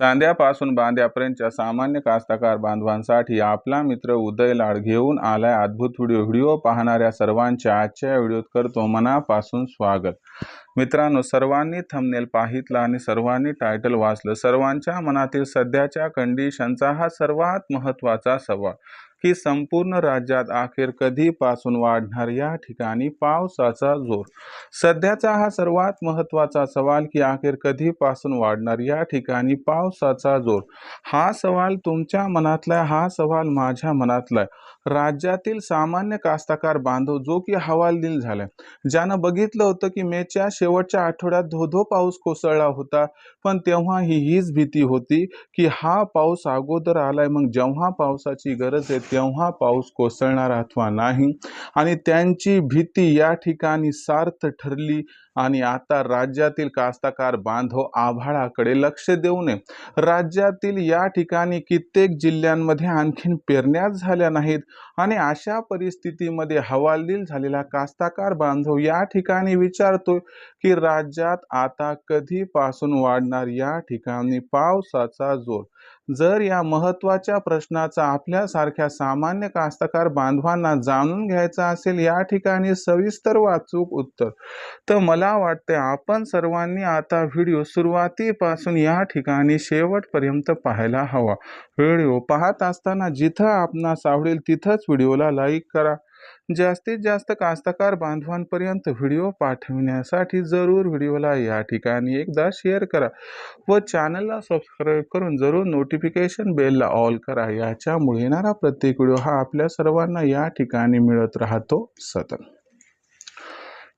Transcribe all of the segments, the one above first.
सांध्यापासून बांध्यापर्यंतच्या सामान्य कास्तकार बांधवांसाठी आपला मित्र उदय लाड घेऊन आलाय अद्भुत व्हिडिओ. व्हिडिओ पाहणाऱ्या सर्वांच्या आजच्या व्हिडिओत करतो मनापासून स्वागत. मित्रांनो सर्वांनी थंबनेल पाहितला आणि सर्वांनी टायटल वाचलं. सर्वांच्या मनातील सध्याच्या कंडिशनचा हा सर्वात महत्त्वाचा सवाल. की संपूर्ण राज्यात अखेर कधीपासून वाढणार या ठिकाणी पावसाचा जोर? सध्याचा हा सर्वात महत्त्वाचा सवाल की अखेर कधीपासून वाढणार या ठिकाणी पावसाचा जोर? हा सवाल तुमच्या मनातला आहे, हा सवाल माझ्या मनातला आहे राज्यातील सामान्य कास्तकार बांधव जो की हवालदिल झालाय ज्यानं बघितलं होतं की मेच्या शेवटच्या आठवड्यात धोधो पाऊस कोसळला होता पण तेव्हा ही हीच भीती होती की हा पाऊस अगोदर आलाय मग जेव्हा पावसाची गरज येते तेव्हा पाऊस कोसळणार अथवा नाही आणि त्यांची भीती या ठिकाणी सार्थ ठरली आणि आता राज्यातील कास्तकार बांधव आभाळाकडे लक्ष देऊ नये. राज्यातील या ठिकाणी कित्येक जिल्ह्यांमध्ये आणखीन पेरण्याच झाल्या नाहीत आणि अशा परिस्थितीमध्ये हवालदिल झालेला कास्ताकार बांधव या ठिकाणी विचारतोय की राज्यात आता कधीपासून वाढणार या ठिकाणी पावसाचा जोर? जर या महत्त्वाच्या प्रश्नाचा आपल्यासारख्या सामान्य कास्तकार बांधवांना जाणून घ्यायचा असेल या ठिकाणी सविस्तर वाचूक उत्तर. तर मला वाटते आपण सर्वांनी आता व्हिडिओ सुरुवातीपासून या ठिकाणी शेवटपर्यंत पाहायला हवा. व्हिडिओ पाहत असताना जिथं आपणास आवडेल तिथंच व्हिडिओला लाईक करा. जास्तीत जास्त कास्तकार बांधवांपर्यंत व्हिडिओ पाठविण्यासाठी जरूर व्हिडिओला या ठिकाणी एकदा शेअर करा व चॅनलला सबस्क्राईब करून जरूर नोटिफिकेशन बेलला ऑल करा. याच्यामुळे येणारा प्रत्येक व्हिडिओ हा आपल्या सर्वांना या ठिकाणी मिळत राहतो सतत.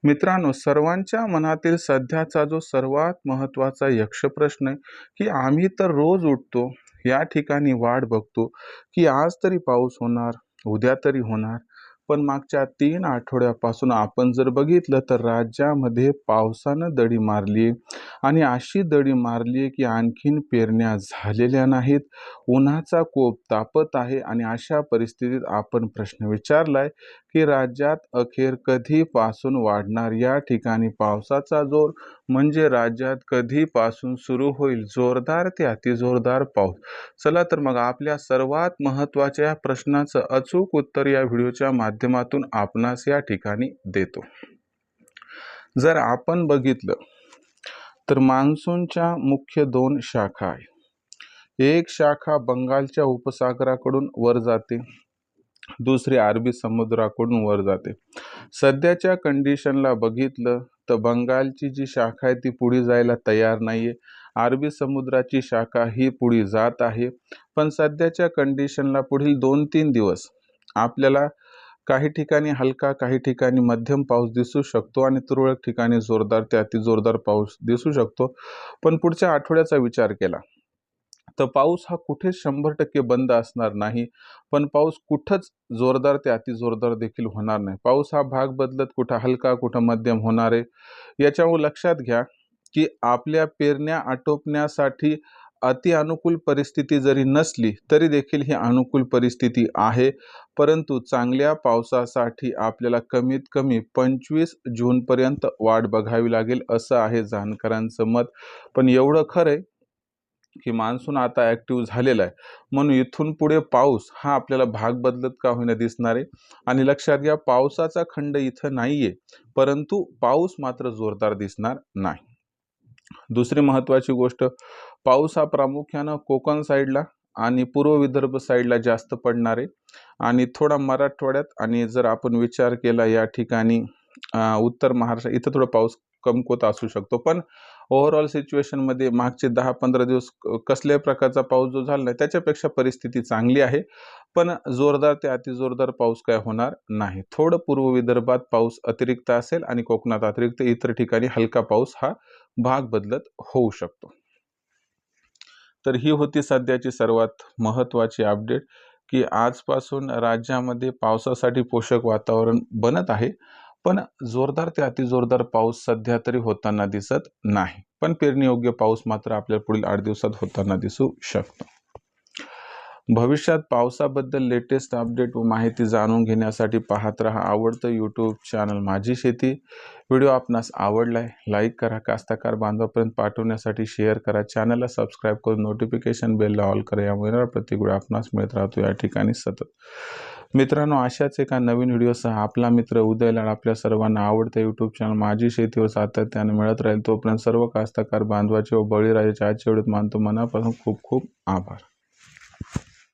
मित्रांनो सर्वांच्या मनातील सध्याचा जो सर्वात महत्त्वाचा यक्षप्रश्न आहे की आम्ही तर रोज उठतो या ठिकाणी वाट बघतो की आज तरी पाऊस होणार उद्या तरी होणार पण मागच्या तीन आठवड्यापासून आपण जर बघितलं तर राज्यामध्ये पावसानं दडी मारली आणि अशी दडी मारली की आणखीन पेरण्या झालेल्या नाहीत. उन्हाचा कोप तापत आहे आणि अशा परिस्थितीत आपण प्रश्न विचारलाय की राज्यात अखेर कधीपासून वाढणार या ठिकाणी पावसाचा जोर? म्हणजे राज्यात कधीपासून सुरू होईल जोरदार ते अतिजोरदार पाऊस? चला तर मग आपल्या सर्वात महत्त्वाच्या या प्रश्नाचं अचूक उत्तर या व्हिडिओच्या माध्यमातून आपणास या ठिकाणी देतो. जर आपण बघितलं तर मान्सूनच्या मुख्य दोन शाखा आहे एक शाखा बंगालच्या उपसागराकडून वर जाते. दुसरी अरबी समुद्राकडून वर जाते. सध्याच्या कंडिशनला बघितलं तर बंगालची जी शाखा आहे ती पुढे जायला तयार नाही आहे अरबी समुद्राची शाखा ही पुढे जात आहे. पण सध्याच्या कंडिशनला पुढील दोन तीन दिवस आपल्याला काही ठिकाणी हलका काही ठिकाणी मध्यम पाऊस दिसू शकतो आणि तुरळक ठिकाणी जोरदार ते अतिजोरदार पाऊस दिसू शकतो. पण पुढच्या आठवड्याचा विचार केला. तर पाऊस हा कुठेच शंभर टक्के बंद असणार नाही. पण पाऊस कुठंच जोरदार ते अतिजोरदार देखील होणार नाही. पाऊस हा भाग बदलत कुठं हलका कुठं मध्यम होणार आहे. याच्यामुळे लक्षात घ्या की आपल्या पेरण्या आटोपण्यासाठी अति अनुकूल परिस्थिती जरी नसली तरी देखील ही अनुकूल परिस्थिती आहे. परंतु चांगल्या पावसासाठी आपल्याला कमीत कमी पंचवीस जूनपर्यंत वाट बघावी लागेल असं आहे जाणकारांचं मत. पण एवढं खरं आहे की मान्सून आता ॲक्टिव्ह झालेला आहे. म्हणून इथून पुढे पाऊस हा आपल्याला भाग बदलत का होईना दिसणार आहे. आणि लक्षात घ्या पावसाचा खंड इथं नाही आहे परंतु पाऊस मात्र जोरदार दिसणार नाही. दुसरी महत्त्वाची गोष्ट पाऊस हा प्रामुख्यानं कोकण साईडला आणि पूर्व विदर्भ साईडला जास्त पडणार आहे. आणि थोडा मराठवाड्यात आणि जर आपण विचार केला या ठिकाणी उत्तर महाराष्ट्र इथं थोडा पाऊस कमकुवत असू शकतो. पण ओव्हरऑल सिच्युएशनमध्ये मागचे दहा पंधरा दिवस कसल्याही प्रकारचा पाऊस जो झाला नाही त्याच्यापेक्षा परिस्थिती चांगली आहे. पण जोरदार ते अतिजोरदार पाऊस काय होणार नाही. थोडं पूर्व विदर्भात पाऊस अतिरिक्त असेल आणि कोकणात अतिरिक्त इतर ठिकाणी हलका पाऊस हा भाग बदलत होऊ शकतो. तर ही होती सध्याची सर्वात महत्त्वाची अपडेट की आजपासून राज्यामध्ये पावसासाठी पोषक वातावरण बनत आहे. पण जोरदार ते अतिजोरदार पाऊस सध्या तरी होताना दिसत नाही. पण पेरणीयोग्य पाऊस मात्र आपल्या पुढील आठ दिवसात होताना दिसू शकतो. भविष्यात पावसाबद्दल लेटेस्ट अपडेट व माहिती जाणून घेण्यासाठी पाहत रहा आवडतं यूट्यूब चॅनल माझी शेती. व्हिडिओ आपणास आवडलाय लाईक करा कास्ताकार बांधवापर्यंत पाठवण्यासाठी शेअर करा. चॅनलला सबस्क्राईब करून नोटिफिकेशन बेलला ऑल करा. यामुळे येणारा आपणास मिळत राहतो. या ठिकाणी सतत. मित्रांनो अशाच एका नवीन व्हिडिओसह आपला मित्र उदयलाड आपल्या सर्वांना आवडतं यूट्यूब चॅनल माझी शेतीवर सातत्याने मिळत राहील. तोपर्यंत सर्व कास्तकार बांधवाचे व बळीराजाचे आजच्या व्हिडिओत मानतो. मनापासून खूप खूप आभार.